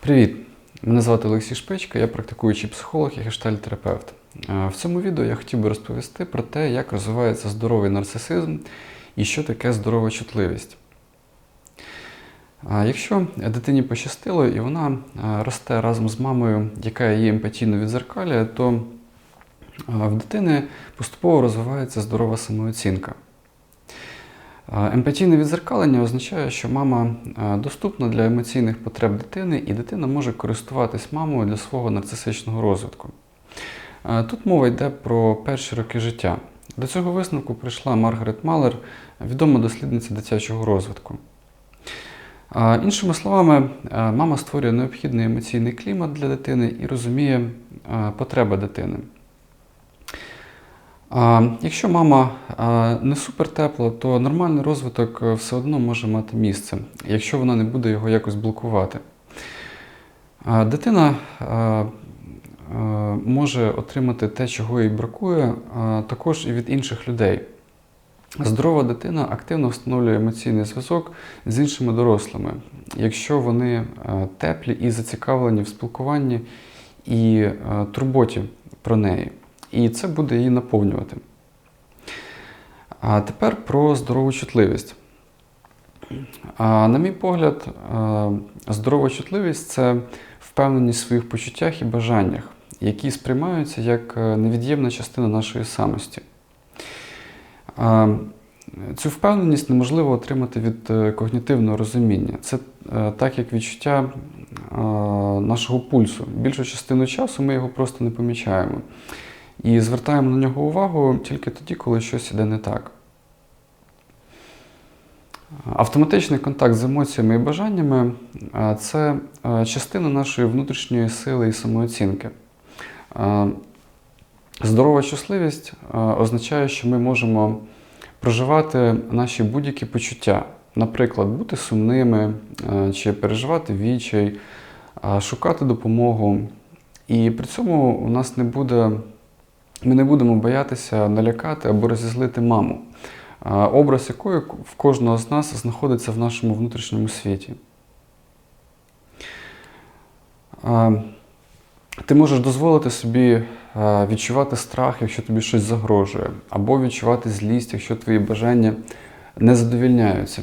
Привіт! Мене звати Олексій Шпичка, я практикуючий психолог і гештальтерапевт. Е, В цьому відео я хотів би розповісти про те, як розвивається здоровий нарцисизм і що таке здорова чутливість. Якщо дитині пощастило і вона е, росте разом з мамою, яка її емпатійно відзеркалює, то е, в дитини поступово розвивається здорова самооцінка. Емпатійне відзеркалення означає, що мама доступна для емоційних потреб дитини, і дитина може користуватись мамою для свого нарцисичного розвитку. Тут мова йде про перші роки життя. До цього висновку прийшла Маргарет Малер, відома дослідниця дитячого розвитку. Іншими словами, мама створює необхідний емоційний клімат для дитини і розуміє потреби дитини. Якщо мама не супер тепла, то нормальний розвиток е, все одно може мати місце, якщо вона не буде його якось блокувати. Дитина може отримати те, чого їй бракує, також і від інших людей. Здорова дитина активно встановлює емоційний зв'язок з іншими дорослими, якщо вони е, теплі і зацікавлені в спілкуванні і е, турботі про неї. І це буде її наповнювати. А тепер про здорову чутливість. На мій погляд, е, здорова чутливість це впевненість в своїх почуттях і бажаннях, які сприймаються як е, невід'ємна частина нашої самості. Цю впевненість неможливо отримати від е, когнітивного розуміння. Це так як відчуття нашого пульсу. Більшу частину часу ми його просто не помічаємо. І звертаємо на нього увагу тільки тоді, коли щось іде не так. Автоматичний контакт з емоціями і бажаннями це частина нашої внутрішньої сили і самооцінки. Здорова щасливість означає, що ми можемо проживати наші будь-які почуття, наприклад, бути сумними чи переживати відчай, шукати допомогу. І при цьому у нас не буде, ми не будемо боятися налякати або розізлити маму, образ якої в кожного з нас знаходиться в нашому внутрішньому світі. Ти можеш дозволити собі відчувати страх, якщо тобі щось загрожує, або відчувати злість, якщо твої бажання не задовільняються.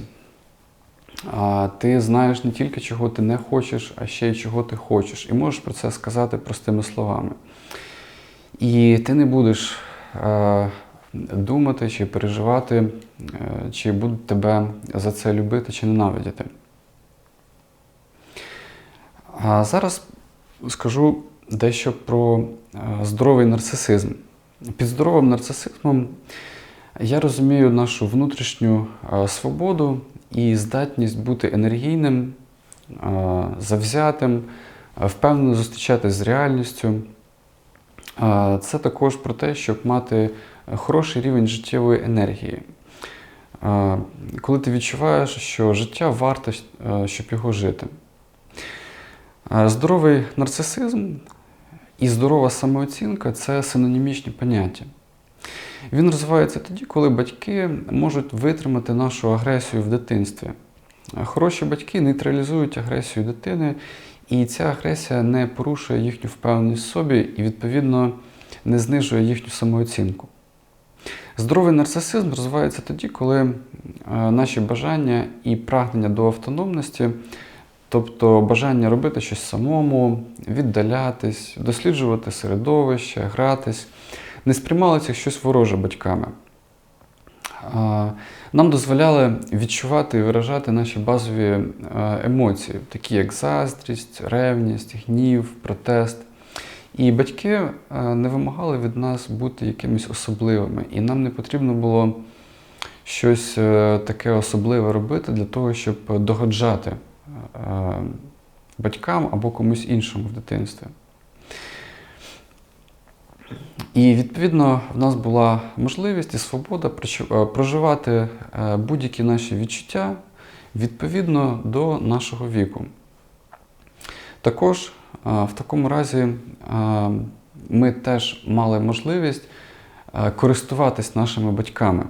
Ти знаєш не тільки, чого ти не хочеш, а ще й чого ти хочеш. І можеш про це сказати простими словами. І ти не будеш е, думати чи переживати, е, чи будуть тебе за це любити чи ненавидіти. А зараз скажу дещо про е, здоровий нарцисизм. Під здоровим нарцисизмом я розумію нашу внутрішню е, свободу і здатність бути енергійним, е, завзятим, впевнено зустрічатися з реальністю. Це також про те, щоб мати хороший рівень життєвої енергії. Коли ти відчуваєш, що життя варте, е, щоб його жити. Здоровий нарцисизм і здорова самооцінка це синонімічні поняття. Він розвивається тоді, коли батьки можуть витримати нашу агресію в дитинстві. Е, Хороші батьки нейтралізують агресію дитини, і ця агресія не порушує їхню впевненість в собі і, відповідно, не знижує їхню самооцінку. Здоровий нарцисизм розвивається тоді, коли е, наші бажання і прагнення до автономності, тобто бажання робити щось самому, віддалятись, досліджувати середовище, гратись, не сприймалися щось вороже батьками. Нам дозволяли відчувати і виражати наші базові е, емоції, такі як заздрість, ревність, гнів, протест. І батьки е, не вимагали від нас бути якимись особливими, і нам не потрібно було щось е, таке особливе робити для того, щоб догоджати батькам або комусь іншому в дитинстві. І відповідно в нас була можливість і свобода е, проживати е, будь-які наші відчуття відповідно до нашого віку. Також е, в такому разі ми теж мали можливість користуватись нашими батьками.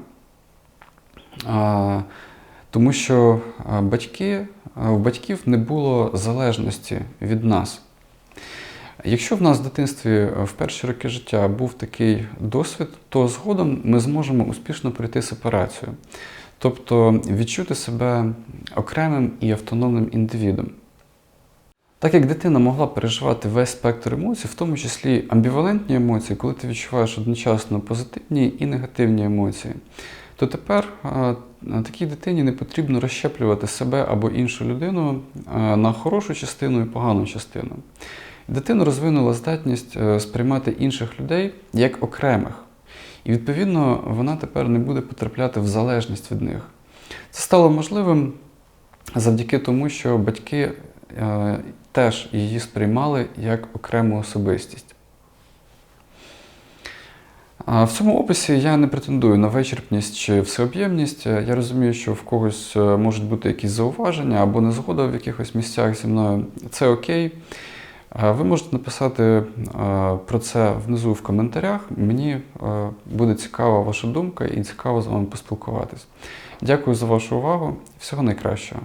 Тому що батьки, у батьків не було залежності від нас. Якщо в нас в дитинстві е, в перші роки життя був такий досвід, то згодом ми зможемо успішно пройти сепарацію, тобто відчути себе окремим і автономним індивідом. Так як дитина могла переживати весь спектр емоцій, в тому числі амбівалентні емоції, коли ти відчуваєш одночасно позитивні і негативні емоції, то тепер е, такій дитині не потрібно розщеплювати себе або іншу людину е, на хорошу частину і погану частину. Дитина розвинула здатність е, сприймати інших людей як окремих. І відповідно вона тепер не буде потрапляти в залежність від них. Це стало можливим завдяки тому, що батьки е, теж її сприймали як окрему особистість. В цьому описі я не претендую на вичерпність чи всеоб'ємність. Я розумію, що в когось е, можуть бути якісь зауваження або незгода в якихось місцях зі мною. Це окей. А Ви можете написати е, про це внизу в коментарях. Мені е, буде цікава ваша думка і цікаво з вами поспілкуватись. Дякую за вашу увагу. Всього найкращого.